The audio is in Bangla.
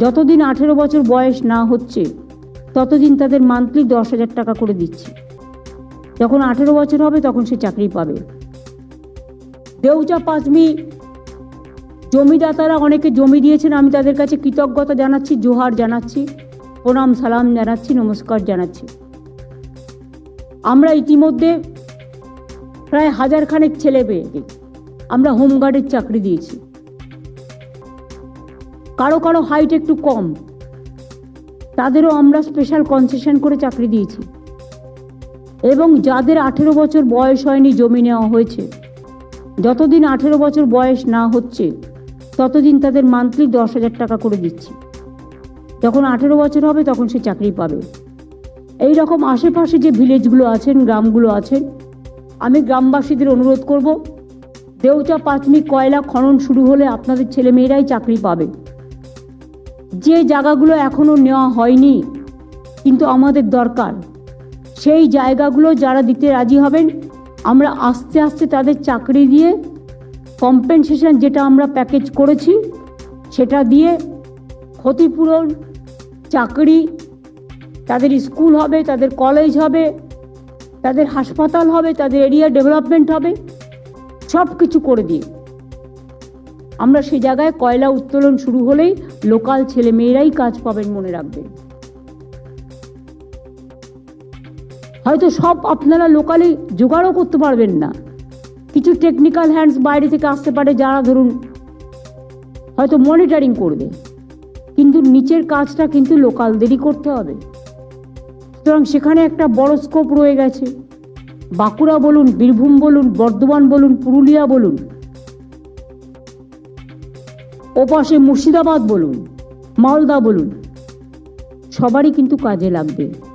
যতদিন আঠেরো বছর বয়স না হচ্ছে, ততদিন তাদের মান্থলি দশ হাজার টাকা করে দিচ্ছি। যখন আঠেরো বছর হবে, তখন সে চাকরি পাবে। দেউচা পাঁচমি জমিদাতারা অনেকে জমি দিয়েছেন, আমি তাদের কাছে কৃতজ্ঞতা জানাচ্ছি, জোহার জানাচ্ছি, প্রণাম, সালাম জানাচ্ছি, নমস্কার জানাচ্ছি। আমরা ইতিমধ্যে প্রায় হাজার খানেক ছেলে পেয়ে আমরা হোমগার্ডের চাকরি দিয়েছি। কারও কারও হাইট একটু কম। তাদেরও আমরা স্পেশাল কনসেশন করে চাকরি দিয়েছি। এবং যাদের আঠেরো বছর বয়স হয়নি জমি নেওয়া হয়েছে, যতদিন আঠেরো বছর বয়স না হচ্ছে, ততদিন তাদের মান্থলি দশ হাজার টাকা করে দিচ্ছি। যখন আঠেরো বছর হবে তখন সে চাকরি পাবে। এই রকম আশেপাশে যে ভিলেজগুলো আছেন, গ্রামগুলো আছেন, আমি গ্রামবাসীদের অনুরোধ করব দেউচা পাঁচমি কয়লা খনন শুরু হলে আপনাদের ছেলেমেয়েরাই চাকরি পাবে। যে জায়গাগুলো এখনও নেওয়া হয়নি, কিন্তু আমাদের দরকার। সেই জায়গাগুলো যারা দিতে রাজি হবেন, আমরা আস্তে আস্তে তাদের চাকরি দিয়ে কম্পেনসেশন যেটা আমরা প্যাকেজ করেছি, সেটা দিয়ে ক্ষতিপূরণ, চাকরি, তাদের স্কুল হবে, তাদের কলেজ হবে, তাদের হাসপাতাল হবে, তাদের এরিয়া ডেভেলপমেন্ট হবে সব কিছু করে দিয়ে। আমরা সেই জায়গায় কয়লা উত্তোলন শুরু হলেই লোকাল ছেলে মেয়েরাই কাজ পাবেন মনে রাখবেন। হয়তো সব আপনারা লোকালি জোগাড়ও করতে পারবেন না। কিছু টেকনিক্যাল হ্যান্ডস বাইরে থেকে আসতে পারে যারা ধরুন হয়তো মনিটরিং করবে। কিন্তু নিচের কাজটা কিন্তু লোকালদেরই করতে হবে। সুতরাং সেখানে একটা বড় স্কোপ রয়ে গেছে। বাঁকুড়া বলুন, বীরভূম বলুন, বর্ধমান বলুন, পুরুলিয়া বলুন ওপাশে মুর্শিদাবাদ বলুন মালদা বলুন সবারই কিন্তু কাজে লাগবে।